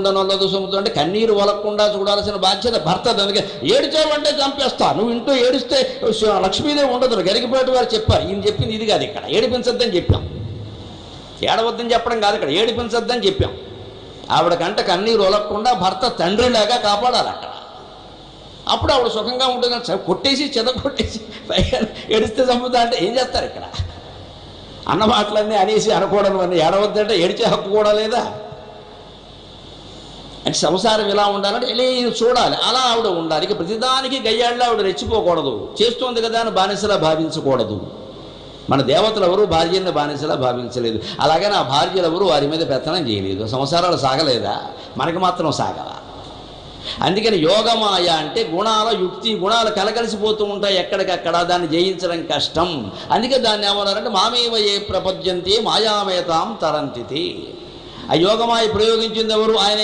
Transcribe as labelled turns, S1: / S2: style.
S1: గుండె నొల్లదు సొమ్ముతో అంటే కన్నీరు వలకుండా చూడాల్సిన బాధ్యత భర్త దానికి. ఏడిచావంటే చంపేస్తా. నువ్వు ఇంట్లో ఏడిస్తే శ- లక్ష్మీదేవి ఉండదు. గరిగిపోయేటి వారు చెప్పారు. ఈయన చెప్పింది ఇది కాదు ఇక్కడ. ఏడిపించొద్దని చెప్పాం. ఏడవద్దని చెప్పడం కాదు ఇక్కడ. ఏడిపించొద్దని చెప్పాం. ఆవిడ కంట కన్నీరు వలకుండా భర్త తండ్రిలాగా కాపాడాలి అక్కడ అప్పుడు ఆవిడ సుఖంగా ఉంటుంది కొట్టేసి చెద కొట్టేసి ఏడిస్తే చంపుతా అంటే ఏం చేస్తారు ఇక్కడ? అన్న మాటలన్నీ అనేసి అనకూడదు అని ఏడవద్దంటే ఏడిచే హక్కు కూడా లేదా? అంటే సంసారం ఇలా ఉండాలంటే ఇలా చూడాలి అలా ఆవిడ ఉండాలి. ఇక ప్రతిదానికి గయ్యాళ్ళ ఆవిడ రెచ్చిపోకూడదు. చేస్తోంది కదా అని బానిసలా భావించకూడదు. మన దేవతలు ఎవరు భార్యని బానిసలా భావించలేదు. అలాగే నా భార్యలు ఎవరు వారి మీద పెత్తనం చేయలేదు. సంసారాలు సాగలేదా? మనకి మాత్రం సాగలా. అందుకని యోగమాయ అంటే గుణాల యుక్తి గుణాలు కలగలిసిపోతూ ఉంటాయి ఎక్కడికక్కడ. దాన్ని జయించడం కష్టం. అందుకే దాన్ని ఏమన్నారంటే మామేవ ఏ ప్రపద్యంతి మాయామేతాం తరంతితి. ఆ యోగమాయ ప్రయోగించింది ఎవరు? ఆయన